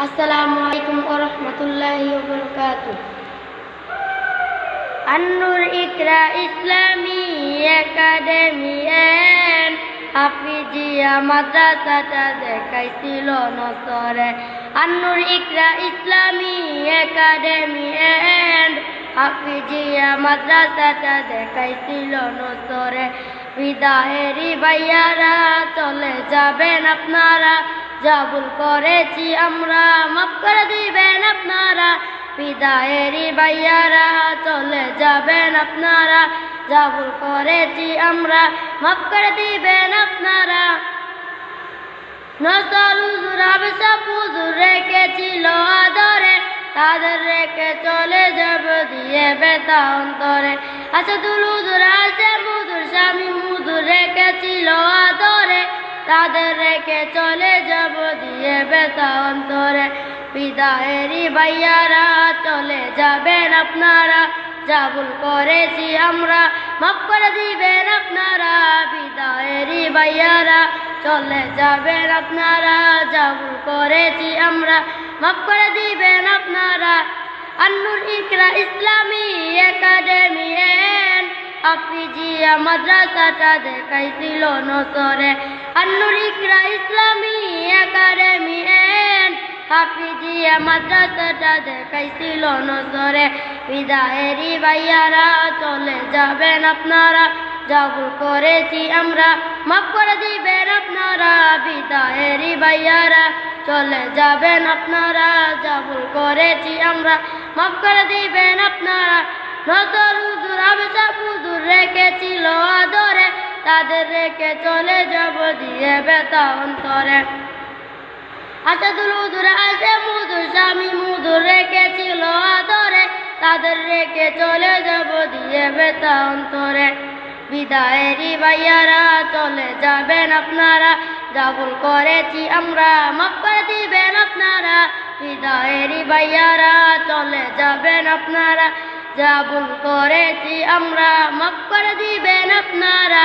আসসালামু আলাইকুম আন্নুর ইকরা ইসলামী একাডেমি হাফিজিয়া মাদ্রাসাটা দেখাইছিল নসরে। আন্নুর ইকরা ইসলামী একাডেমি এন্ড হাফিজিয়া মাদ্রাসাটা দেখাইছিল নসরে। বিদায়েরই ভাইয়ারা, চলে যাবেন আপনারা। যা ভুল করেছি আমরা, মাফ করে দিবেন আপনারা। বিদায়েরই ভাইয়ারা, চলে যাবেন আপনারা। যা ভুল করেছি আমরা, মাফ করে দিবেন আপনারা। হুজুর আবসা পুজুর রেখেছিল আদরে। তাদের রেখে চলে যাব দিয়ে বেতা অন্তরে। আচ্ছা দুল হুজুর আছে মুদুর স্বামী মুদুর রেখেছিল তাদের রেখে চলে যাব দিয়ে বেতা অন্তরে। বিদায়েরই ভাইয়ারা, চলে যাবেন আপনারা। যা ভুল করেছি আমরা, মাফ করে দিবেন আপনারা। বিদায়েরই ভাইয়ারা, চলে যাবেন আপনারা। যা ভুল করেছি আমরা, মাফ করে দিবেন আপনারা। আন্নুর ইকরা ইসলামী একাডেমি আফিজিয়া মাদ্রাসাটা দেখাইছিল নসরে আন্নুর ইকরা ইসলামী একাডেমি এন্ড হাফিজিয়া মাদ্রাসাটা দেখাইছিল নজরে। বিদায়েরই ভাইয়ারা, চলে যাবেন আপনারা। যা করেছি আমরা, মাফ করে দিবেন আপনারা। বিদায়েরই ভাইয়ারা, চলে যাবেন আপনারা। যা করেছি আমরা, মাফ করে দিবেন আপনারা। নজর হুজুর আবসা পুজুর রেখেছিল আদরে। তাদের রেখে চলে যাব দিয়ে বেতা অন্তরে আসাদুল হুজুর আসে মুদুর স্বামী মুদুর রেখেছিল আদরে। তাদের রেখে চলে যাব দিয়ে বেতা অন্তরে বিদায়েরই ভাইয়ারা, চলে যাবেন আপনারা। ভুল করেছি আমরা, মাফ করে দিবেন আপনারা। বিদায়েরই ভাইয়ারা, চলে যাবেন আপনারা। যা ভুল করেছি আমরা মাফ করে দিবেন আপনারা।